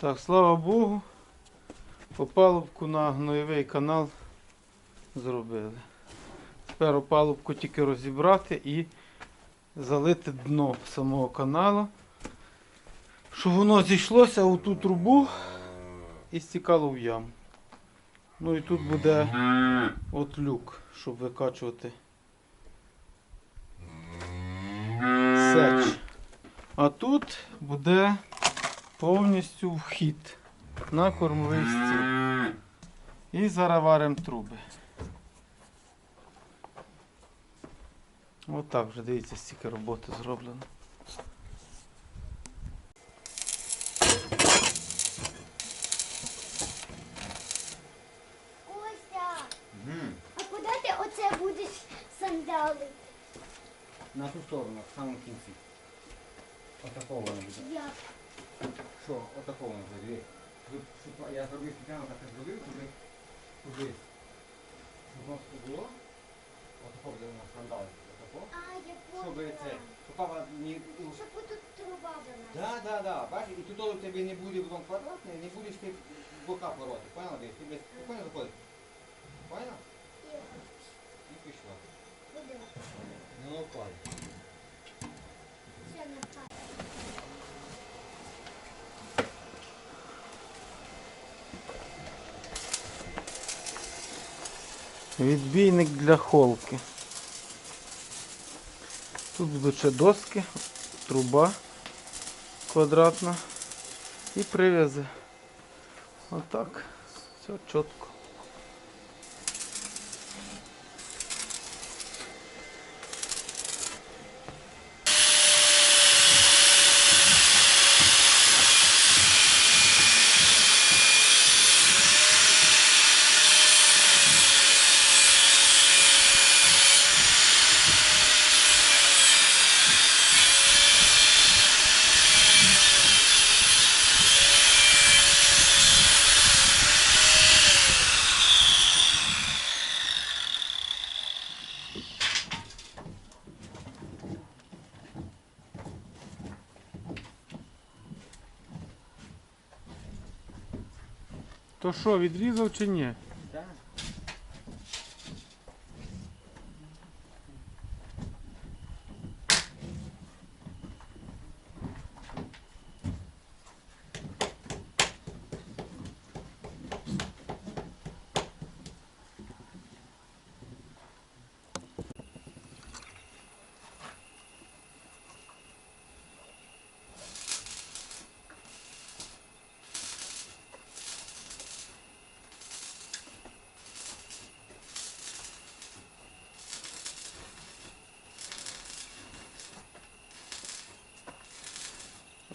Так, слава Богу. Опалубку на гноєвий канал зробили. Тепер опалубку тільки розібрати і залити дно самого каналу. Щоб воно зійшлося у ту трубу і стікало в яму. Ну і тут буде от люк, щоб викачувати сеч. А тут буде повністю вхід на кормовий стіл. І зараз варимо труби. Отак вже дивіться, стільки роботи зроблено. Костя, а куди ти оце будеш сандалити? На ту сторону, в самому кінці. Отакого воно буде. Що, отакого. Диви. Я зробив спеціально так як зробив, туди, туди. Щоб воно було. Отакого буде воно скандал. А, я Щоб поняла. це, щоб папа не... Щоб тут труба була. Да, да, да. Бачиш, і тут у тебе не буде потім квадратний, не будеш ти бока пороти. Поняла? Ти тебе спокійно заходить. Поняла? І пішла. Ну, опай. Ще не Відбійник для холки. Тут будуть доски, труба квадратна і прив'язи. Отак. Все чітко. То що, відрізав чи ні?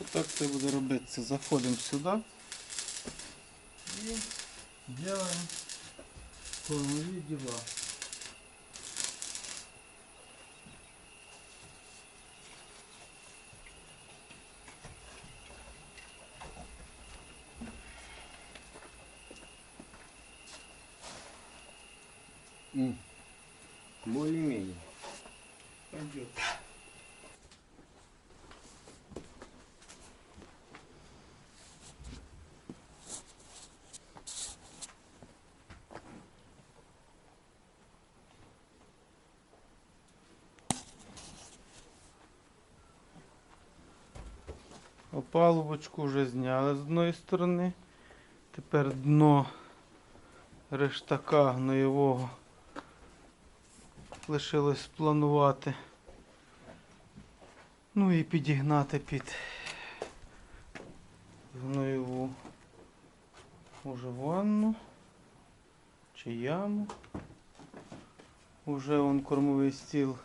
Отак це буде робитися. Заходимо сюди і робимо кормові діла. М. Более-менее. Пойдет. Опалубочку вже зняли з одної сторони. Тепер дно рештака гноєвого лишилось планувати. Ну і підігнати під гноєву уже ванну чи яму. Уже вон кормовий стіл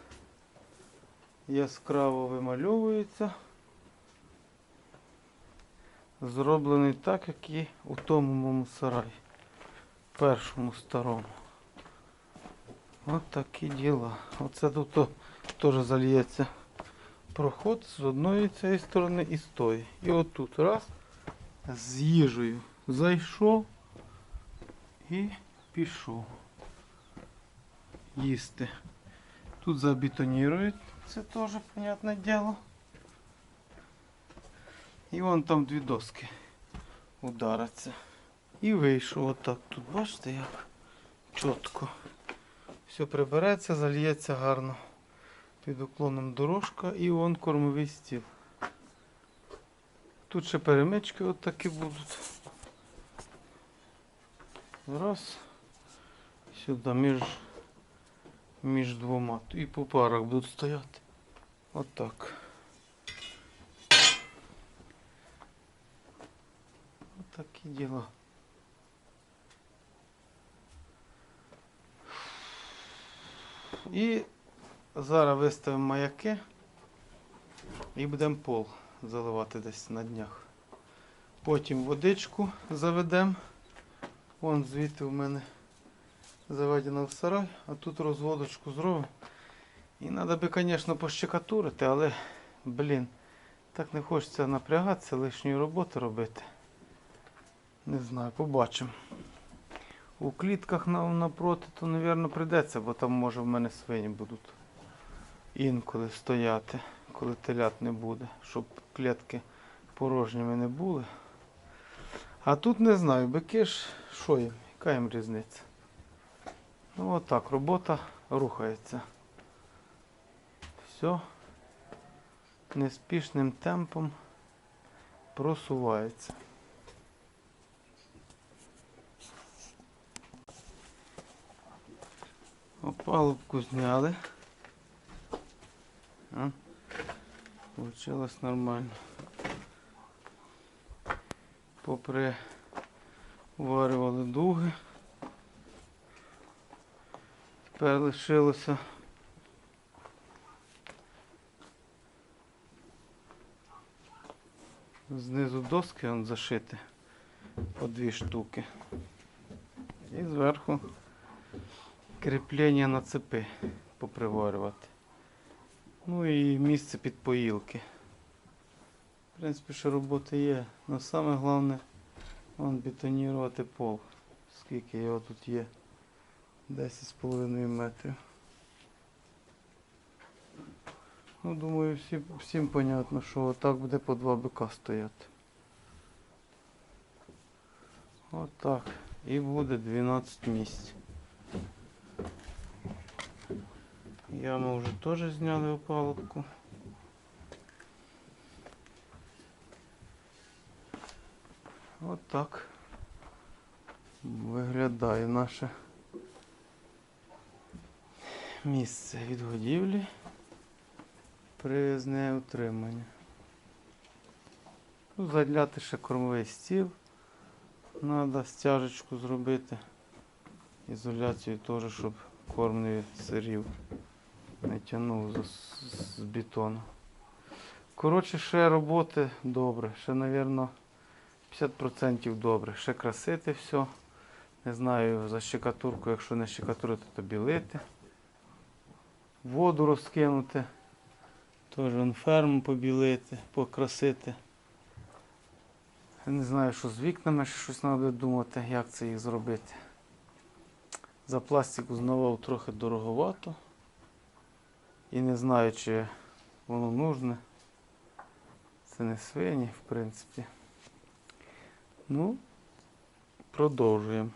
яскраво вимальовується. Зроблений так, як і у тому моєму сараї. Першому старому. От такі діла. Оце тут теж зальється проход з одної цієї сторони і з тої. І отут раз з їжею зайшов і пішов їсти. Тут забетонірують, це теж, понятне діло. І вон там дві доски. удариться. І вийшов отак. Тут бачите як? Чітко. Все прибереться, зальється гарно. Під уклоном дорожка і вон кормовий стіл. Тут ще перемички от такі будуть. Раз. Сюди між, між двома. І по парах будуть стояти. Отак. Отакі діла. І зараз виставимо маяки і будемо пол заливати десь на днях. Потім водичку заведемо. Вон звідти у мене заведено в сарай, а тут розводочку зробимо. І треба би, звісно, пощекатурити, але, блін, так не хочеться напрягатися, лишньої роботи робити. Не знаю, побачимо. У клітках на- напроти, то, мабуть, прийдеться, бо там може в мене свині будуть інколи стояти, коли телят не буде, щоб клітки порожніми не були. А тут не знаю, бики ж, що їм, яка їм різниця. Ну отак, робота рухається. Все неспішним темпом просувається. Опалубку зняли. А? Получилось нормально. Поприварювали дуги. Тепер лишилося знизу доски он зашити по дві штуки. І зверху кріплення на цепи поприварювати. Ну і місце під поїлки. В принципі, що роботи є. Але саме головне вон бетонувати пол. Скільки його тут є? 10,5 метрів. Ну, думаю, всі, всім понятно, що отак буде по два бика стояти. Отак. І буде 12 місць. Яму вже теж зняли опалубку. Отак виглядає наше місце відгодівлі. Привізне утримання. Ну, Задляти ще кормовий стіл. Треба стяжечку зробити. Ізоляцію теж, щоб корм не сирів. Не тягнув з, бетону. Коротше, ще роботи добре. Ще, мабуть, 50% добре. Ще красити все. Не знаю, за щекатурку, якщо не щекатурити, то білити. Воду розкинути. Теж ферму побілити, покрасити. Не знаю, що з вікнами ще щось треба думати, як це їх зробити. За пластик узнавав трохи дороговато. І не знаю, чи воно нужне. Це не свині, в принципі. Ну, продовжуємо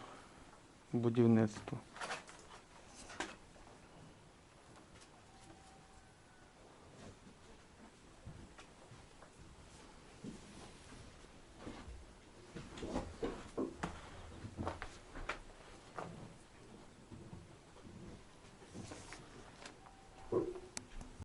будівництво.